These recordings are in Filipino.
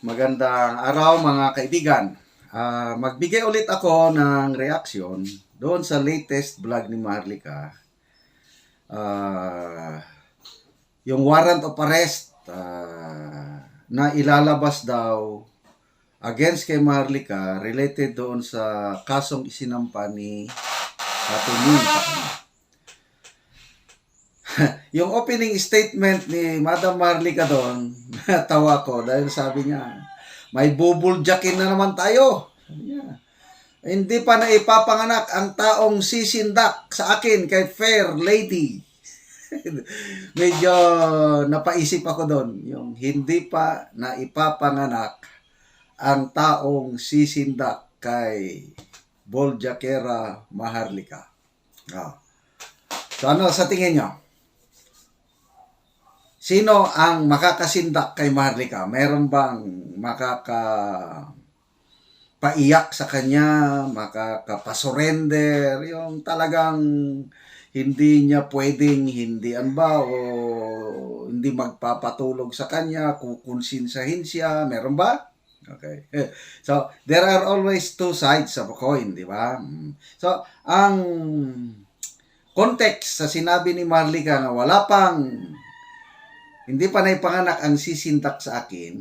Magandang araw mga kaibigan. Ah, magbigay ulit ako ng reaksyon doon sa latest vlog ni Maharlika. Ah, yung warrant of arrest ah, na ilalabas daw against kay Maharlika related doon sa kasong isinampa ni kanya. yung opening statement ni Madam Marlica doon, tawa ko dahil sabi niya, may bubuljakin na naman tayo. Niya, hindi pa na ipapanganak ang taong sisindak sa akin kay Fair Lady. Medyo napaisip ako doon, yung hindi pa na ipapanganak ang taong sisindak kay Boljakera Maharlika. Ah. So ano sa tingin nyo? Sino ang makakasindak kay Maharlika? Meron bang makaka paiyak sa kanya, makakapasurrender, yung talagang hindi niya pwedeng hindi ano ba o hindi magpapatulog sa kanya, kukonsinsahin siya, meron ba? Okay. So, there are always two sides of a coin, di ba? So, ang context sa sinabi ni Marlika na wala pang hindi pa naipanganak ang sisintak sa akin,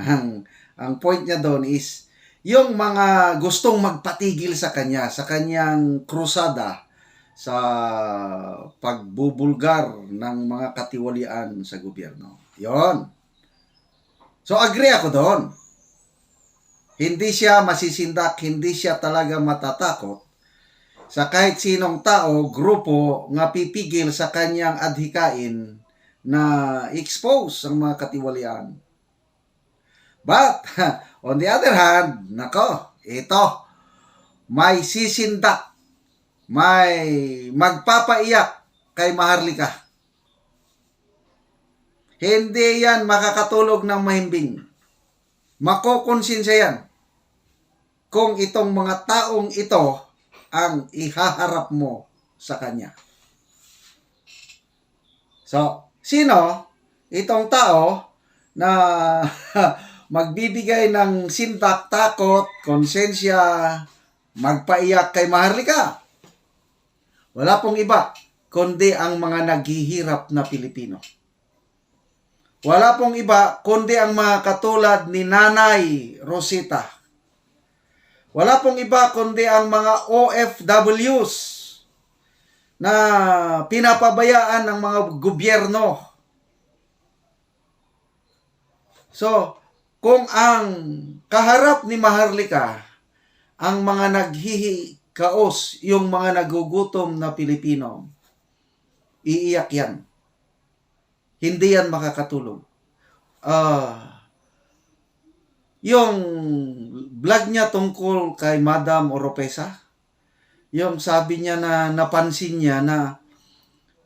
ang, ang point niya doon is, yung mga gustong magpatigil sa kanya, sa kanyang krusada, sa pagbubulgar ng mga katiwalian sa gobyerno. Yon. So, agree ako doon. Hindi siya masisindak, hindi siya talaga matatakot sa kahit sinong tao, grupo, nga pipigil sa kanyang adhikain na expose ang mga katiwalian. But, on the other hand, nako, ito, may sisindak, may magpapaiyak kay Maharlika. Hindi yan makakatulog ng mahimbing. Makokonsensya yan kung itong mga taong ito ang ihaharap mo sa kanya. So, sino itong tao na magbibigay ng sintak, takot, konsensya, magpaiyak kay Maharlika? Wala pong iba, kundi ang mga naghihirap na Pilipino. Wala pong iba, kundi ang mga katulad ni Nanay Rosita. Wala pong iba, kundi ang mga OFWs na pinapabayaan ng mga gobyerno. So, kung ang kaharap ni Maharlika, ang mga naghihikaos, yung mga nagugutom na Pilipino, iiyak yan. Hindi yan makakatulog. Ah, yung vlog niya tungkol kay Madam Oropesa, yung sabi niya na napansin niya na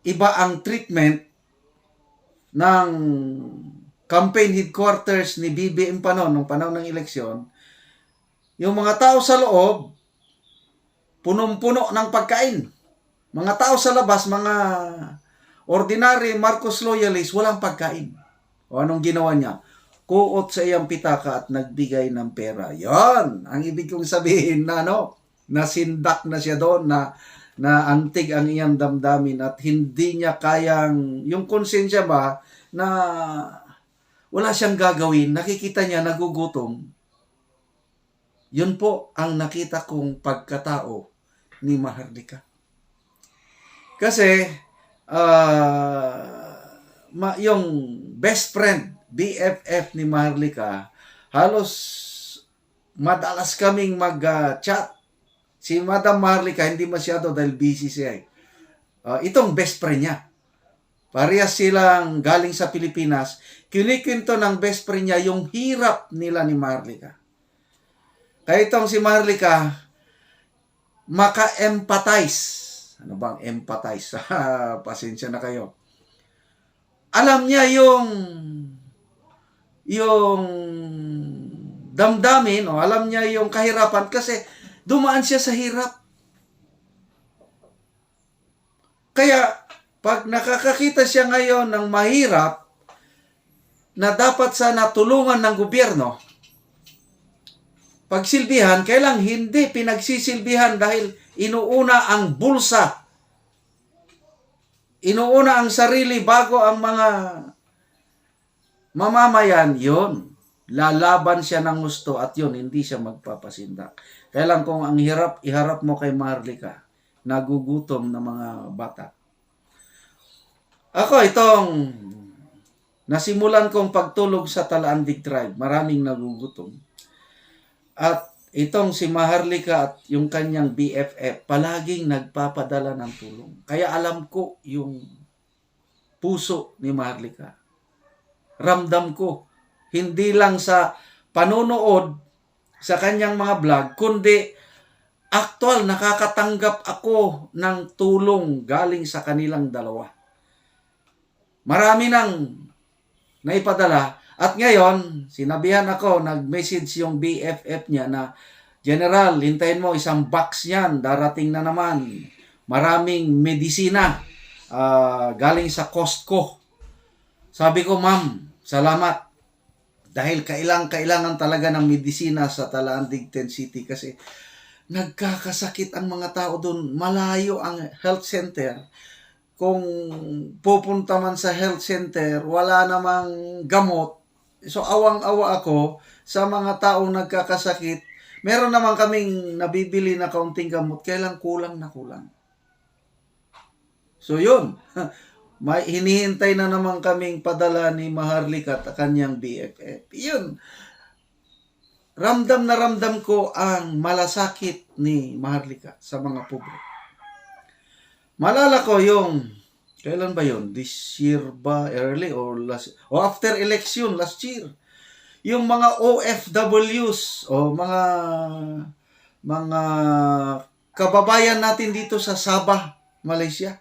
iba ang treatment ng campaign headquarters ni BBM pa noon, nung panahon ng eleksyon, yung mga tao sa loob, punong-puno ng pagkain. Mga tao sa labas, mga ordinary Marcos loyalists, walang pagkain. O anong ginawa niya? Kuot sa iyang pitaka at nagbigay ng pera. Yon ang ibig kong sabihin na ano, nasindak na siya doon na na antig ang iyang damdamin at hindi niya kayang yung konsensya ba na wala siyang gagawin, nakikita niya nagugutom. Yun po ang nakita kong pagkatao ni Maharlika. Kasi ah ma, yung best friend, BFF ni Maharlika, halos madalas kaming mag-chat. Si Madam Maharlika hindi masyado dahil busy siya. eh. Ah, itong best friend niya. Parehas silang galing sa Pilipinas. Kinikwento ng best friend niya yung hirap nila ni Maharlika. Kaya itong si Maharlika, maka-empathize. Ano bang empathize? Pasensya na kayo. Alam niya yung yung damdamin o alam niya yung kahirapan kasi dumaan siya sa hirap. Kaya pag nakakakita siya ngayon ng mahirap na dapat sana tulungan ng gobyerno, pagsilbihan, kailang hindi pinagsisilbihan dahil inuuna ang bulsa. Inuuna ang sarili bago ang mga mamamayan, yon Lalaban siya ng gusto at yon hindi siya magpapasindak. Kailan kung ang hirap, iharap mo kay Maharlika, nagugutom na mga bata. Ako, itong nasimulan kong pagtulog sa Talaandig Tribe, maraming nagugutom. At itong si Maharlika at yung kanyang BFF, palaging nagpapadala ng tulong. Kaya alam ko yung puso ni Maharlika. Ramdam ko, hindi lang sa panonood sa kanyang mga vlog, kundi actual nakakatanggap ako ng tulong galing sa kanilang dalawa. Marami nang naipadala at ngayon, sinabihan ako, nag-message yung BFF niya na General, hintayin mo isang box niyan, darating na naman. Maraming medisina ah, galing sa Costco. Sabi ko, ma'am, salamat. Dahil kailang kailangan talaga ng medisina sa Talaandig 10 City kasi nagkakasakit ang mga tao doon. Malayo ang health center. Kung pupunta man sa health center, wala namang gamot. So awang-awa ako sa mga taong nagkakasakit. Meron naman kaming nabibili na kaunting gamot, kailang kulang na kulang. So yun, may hinihintay na naman kaming padala ni Maharlika at kanyang BFF. Yun, ramdam na ramdam ko ang malasakit ni Maharlika sa mga pobre. Malala ko yung, kailan ba yun? This year ba? Early or last? O after election, last year. Yung mga OFWs o mga mga kababayan natin dito sa Sabah, Malaysia.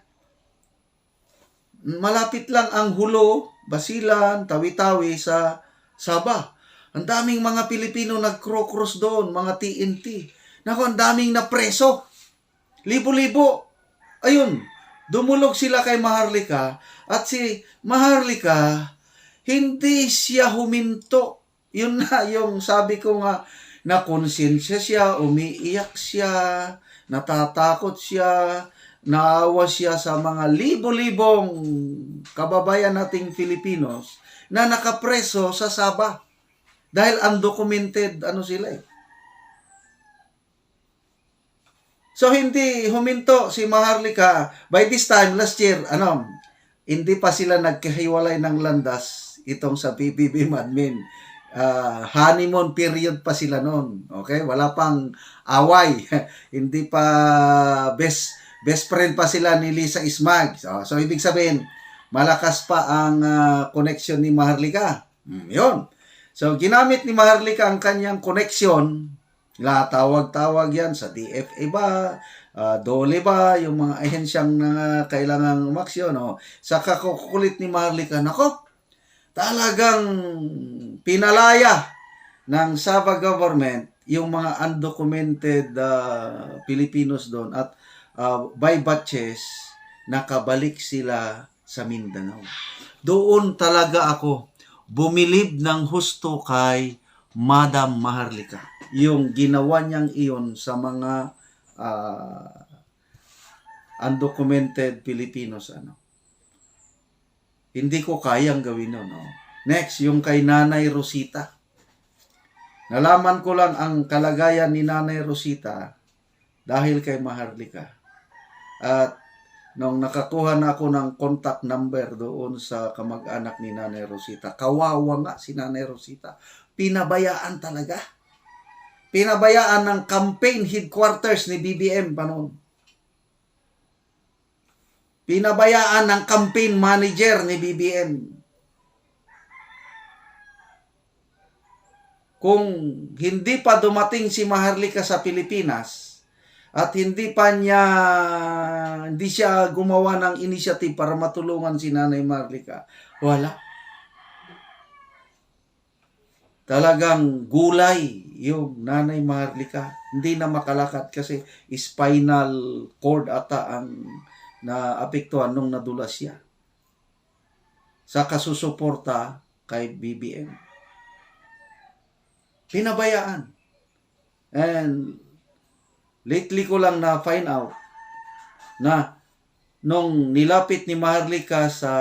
Malapit lang ang Hulo, Basilan, Tawi-Tawi sa Sabah. Ang daming mga Pilipino nag-cross doon, mga TNT. Naku, ang daming na preso. Libo-libo. Ayun, dumulog sila kay Maharlika at si Maharlika, hindi siya huminto. Yun na yung sabi ko nga, na konsensya siya, umiiyak siya, natatakot siya, naawa siya sa mga libo-libong kababayan nating Filipinos na nakapreso sa Sabah. Dahil undocumented, ano sila eh. So hindi huminto si Maharlika. By this time, last year, ano, hindi pa sila nagkahiwalay ng landas itong sa PBB Madmin. Ah, honeymoon period pa sila noon. Okay? Wala pang away. hindi pa best best friend pa sila ni Lisa Ismag. So, so ibig sabihin, malakas pa ang ah, connection ni Maharlika. Hmm, yun. So, ginamit ni Maharlika ang kanyang connection la tawag-tawag yan sa DFA ba, ah, Dole ba, yung mga ahensyang na kailangang umaksyon. No? Sa kakukulit ni Maharlika, nako, talagang pinalaya ng Sabah government yung mga undocumented ah, Filipinos doon at ah, by batches nakabalik sila sa Mindanao. Doon talaga ako bumilib ng husto kay Madam Maharlika. Yung ginawa niyang iyon sa mga ah, undocumented Filipinos ano. Hindi ko kayang gawin yun. No? Next, yung kay Nanay Rosita. Nalaman ko lang ang kalagayan ni Nanay Rosita dahil kay Maharlika. At nung nakakuha na ako ng contact number doon sa kamag-anak ni Nanay Rosita, kawawa nga si Nanay Rosita. Pinabayaan talaga. Pinabayaan ng campaign headquarters ni BBM pa noon. Pinabayaan ng campaign manager ni BBM. Kung hindi pa dumating si Maharlika sa Pilipinas at hindi pa niya hindi siya gumawa ng initiative para matulungan si Nanay Maharlika, wala. Talagang gulay yung Nanay Maharlika. Hindi na makalakad kasi spinal cord ata ang na apektuhan nung nadulas siya. Sa kasusuporta kay BBM. Pinabayaan. And lately ko lang na find out na nung nilapit ni Maharlika sa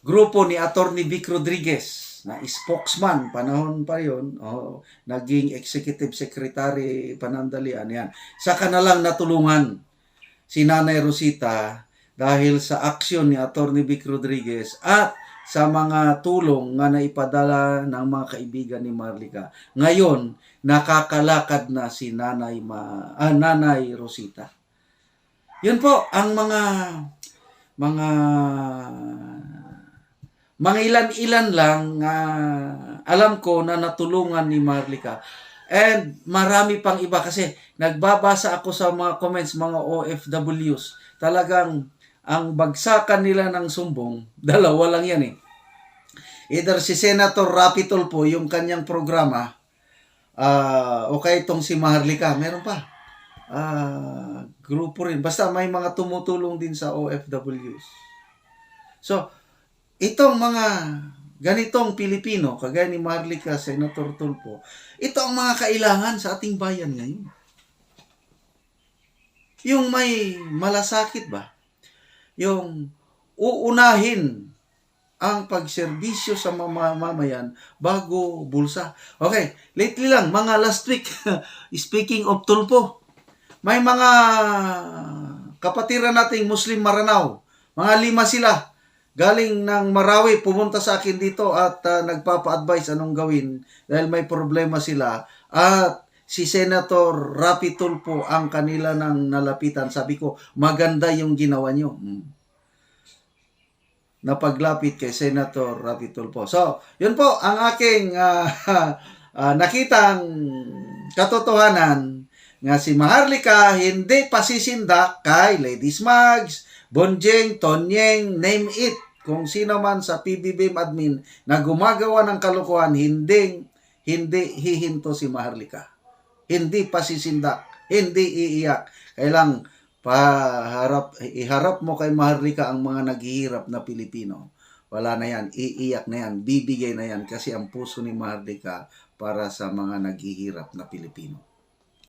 grupo ni Attorney Vic Rodriguez na spokesman panahon pa yon oh, naging executive secretary panandalian yan. Saka na lang natulungan si Nanay Rosita dahil sa aksyon ni Attorney Vic Rodriguez at sa mga tulong nga naipadala ng mga kaibigan ni Marlica. Ngayon, nakakalakad na si Nanay, Ma, ah, Nanay Rosita. Yun po ang mga mga mga ilan-ilan lang nga alam ko na natulungan ni Marlica. And marami pang iba kasi nagbabasa ako sa mga comments mga OFWs. Talagang ang bagsakan nila ng sumbong, dalawa lang yan eh. Either si Senator Rapi Tulfo, yung kanyang programa, ah o kaya itong si Maharlika, meron pa. Ah, grupo rin. Basta may mga tumutulong din sa OFWs. So, itong mga ganitong Pilipino, kagaya ni Maharlika, Senator Tulfo, ito ang mga kailangan sa ating bayan ngayon. Yung may malasakit ba? Yung uunahin ang pagserbisyo sa mga mamayan bago bulsa. Okay, lately lang, mga last week, speaking of Tulpo, may mga kapatiran nating Muslim Maranao, mga lima sila, galing ng Marawi, pumunta sa akin dito at ah, nagpapa-advise anong gawin dahil may problema sila. At si Senator Rapi Tulfo ang kanila nang nalapitan. Sabi ko, maganda yung ginawa nyo. Hmm. Napaglapit kay Senator Rapi Tulfo. So, yun po ang aking ah, ah, nakitang katotohanan nga si Maharlika hindi pasisindak kay Ladies Mags, Bonjeng, Tonyeng, name it. Kung sino man sa PBBM admin na gumagawa ng kalokohan, hindi, hindi hihinto si Maharlika. Hindi pasisindak, hindi iiyak. Kailang paharap, iharap mo kay Maharlika ang mga naghihirap na Pilipino. Wala na yan, iiyak na yan, bibigay na yan kasi ang puso ni Maharlika para sa mga naghihirap na Pilipino.